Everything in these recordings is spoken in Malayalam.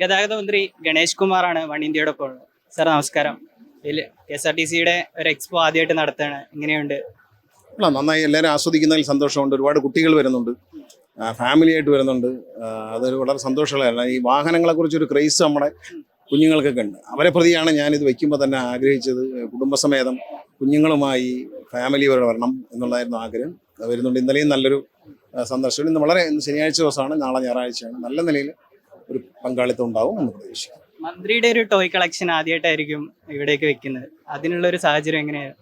ഗതാഗത മന്ത്രി ഗണേഷ് കുമാറാണ് വൺ ഇന്ത്യയോടൊപ്പം ഉള്ളത്. സാർ നമസ്കാരം. കെ എസ് ആർ ടി സിയുടെ ഒരു എക്സ്പോ ആദ്യമായിട്ട് നടത്തുകയാണ്. എങ്ങനെയുണ്ട്? അല്ല നന്നായി എല്ലാവരും ആസ്വദിക്കുന്നതിൽ സന്തോഷമുണ്ട്. ഒരുപാട് കുട്ടികൾ വരുന്നുണ്ട്. ഫാമിലി ആയിട്ട് വരുന്നുണ്ട്. അതൊരു വളരെ സന്തോഷമുള്ള ഈ വാഹനങ്ങളെ കുറിച്ചൊരു ക്രൈസ് നമ്മുടെ കുഞ്ഞുങ്ങൾക്കൊക്കെ ഉണ്ട്. അവരെ പ്രതിയാണ് ഞാനിത് വയ്ക്കുമ്പോൾ തന്നെ ആഗ്രഹിച്ചത്. കുടുംബസമേതം കുഞ്ഞുങ്ങളുമായി ഫാമിലി വരെ വരണം എന്നുള്ളതായിരുന്നു ആഗ്രഹം. വരുന്നുണ്ട്. ഇന്നലെയും നല്ലൊരു സന്ദർശനം. ഇന്ന് വളരെ ശനിയാഴ്ച ദിവസമാണ്. നാളെ ഞായറാഴ്ചയാണ്. നല്ല നിലയിൽ ഒരു പങ്കാളിത്തം ഉണ്ടാവും എന്ന് പ്രതീക്ഷിക്കുന്നു. മന്ത്രിയുടെ ഒരു ടോയ് കളക്ഷൻ ആദ്യമായിട്ടായിരിക്കും ഇവിടേക്ക് വെക്കുന്നത്. അതിനുള്ള ഒരു സാഹചര്യം എങ്ങനെയാണ്?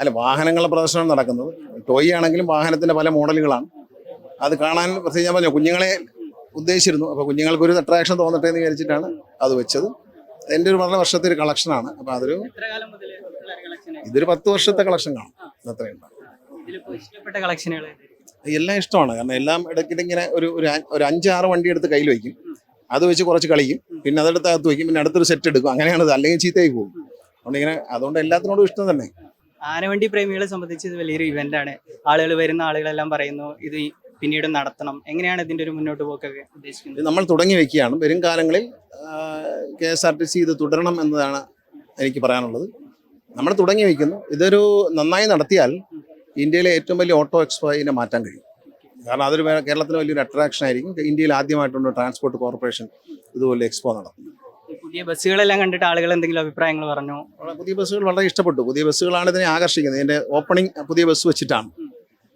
അല്ല വാഹനങ്ങളുടെ പ്രദർശനം നടക്കുന്നത്. ടോയ് ആണെങ്കിലും വാഹനത്തിന്റെ പല മോഡലുകളാണ്. അത് കാണാൻ പ്രത്യേകിച്ച് ഞാൻ പറഞ്ഞു കുഞ്ഞുങ്ങളെ ഉദ്ദേശിച്ചിരുന്നു. അപ്പോൾ കുഞ്ഞുങ്ങൾക്ക് ഒരു അട്രാക്ഷൻ തോന്നട്ടെ എന്ന് വിചാരിച്ചിട്ടാണ് അത് വെച്ചത്. എന്റെ ഒരു വളരെ വർഷത്തെ ഒരു കളക്ഷനാണ് അപ്പോൾ അതൊരു ഇതൊരു പത്ത് വർഷത്തെ കളക്ഷൻ കാണും അത്രയും എല്ലാം ഇഷ്ടമാണ്. കാരണം എല്ലാം ഇടയ്ക്കിടെ ഒരു ഒരു അഞ്ചാറ് വണ്ടി എടുത്ത് കയ്യിൽ വയ്ക്കും. അത് വെച്ച് കുറച്ച് കളിക്കും. പിന്നെ അതെടുത്ത് അകത്ത് വയ്ക്കും പിന്നെ അടുത്തൊരു സെറ്റ് എടുക്കും. അങ്ങനെയാണ് അല്ലെങ്കിൽ ചീത്തയായി പോകും. അതുകൊണ്ട് ഇങ്ങനെ അതുകൊണ്ട് എല്ലാത്തിനോടും ഇഷ്ടം തന്നെ. ആനവണ്ടി പ്രേമികളെ സംബന്ധിച്ച് ഇത് വലിയൊരു ഇവന്റ് ആണ്. ആളുകൾ വരുന്ന ആളുകളെല്ലാം പറയുന്നു ഇത് പിന്നീട് നടത്തണം. എങ്ങനെയാണ് ഇതിന്റെ ഒരു മുന്നോട്ട് പോക്കൊക്കെ ഉദ്ദേശിക്കുന്നത്? നമ്മൾ തുടങ്ങി വെക്കുകയാണ്. വരും കാലങ്ങളിൽ K S R T C ഇത് തുടരണം എന്നതാണ് എനിക്ക് പറയാനുള്ളത്. നമ്മൾ തുടങ്ങി വയ്ക്കുന്നു ഇതൊരു നന്നായി നടത്തിയാൽ ഇന്ത്യയിലെ ഏറ്റവും വലിയ ഓട്ടോ എക്സ്പോ ഇതിനെ മാറ്റാൻ കഴിയും. കാരണം അതൊരു കേരളത്തിലെ കേരളത്തിന് വലിയൊരു അട്രാക്ഷൻ ആയിരിക്കും. ഇന്ത്യയിൽ ആദ്യമായിട്ടുണ്ട് ട്രാൻസ്പോർട്ട് കോർപ്പറേഷൻ ഇതുപോലെ എക്സ്പോ നടത്തുന്നത് പുതിയ ബസ്സുകളെല്ലാം കണ്ടിട്ട് ആളുകൾ എന്തെങ്കിലും അഭിപ്രായങ്ങൾ പറഞ്ഞു? പുതിയ ബസ്സുകൾ വളരെ ഇഷ്ടപ്പെട്ടു. പുതിയ ബസ്സുകളാണ് ഇതിനെ ആകർഷിക്കുന്നത്. ഇതിന്റെ ഓപ്പണിംഗ് പുതിയ ബസ് വെച്ചിട്ടാണ്.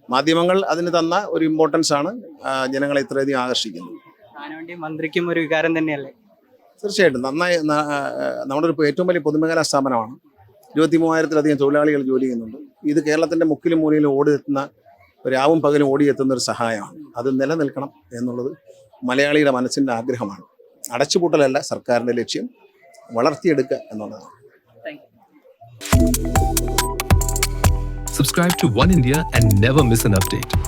മാധ്യമങ്ങൾ അതിന് തന്ന ഒരു ഇമ്പോർട്ടൻസ് ആണ് ജനങ്ങളെ ഇത്രയധികം ആകർഷിക്കുന്നത്. മന്ത്രിക്കും ഒരു വികാരം തന്നെയല്ലേ? തീർച്ചയായിട്ടും. നന്നായി നമ്മുടെ ഒരു ഏറ്റവും വലിയ പൊതുമേഖലാ സ്ഥാപനമാണ്. ഇരുപത്തി മൂവായിരത്തിലധികം തൊഴിലാളികൾ ജോലി ചെയ്യുന്നുണ്ട്. ഇത് കേരളത്തിന്റെ മുക്കിലും മൂലയിലും ഓടിയെത്തുന്ന രാവും പകലും ഓടിയെത്തുന്ന ഒരു സഹായമാണ്. അത് നിലനിൽക്കണം എന്നുള്ളത് മലയാളിയുടെ മനസ്സിന്റെ ആഗ്രഹമാണ്. അടച്ചുപൂട്ടലല്ല സർക്കാരിന്റെ ലക്ഷ്യം വളർത്തിയെടുക്കുക എന്നുള്ളതാണ്. Subscribe to Subscribe to One India and never miss an update.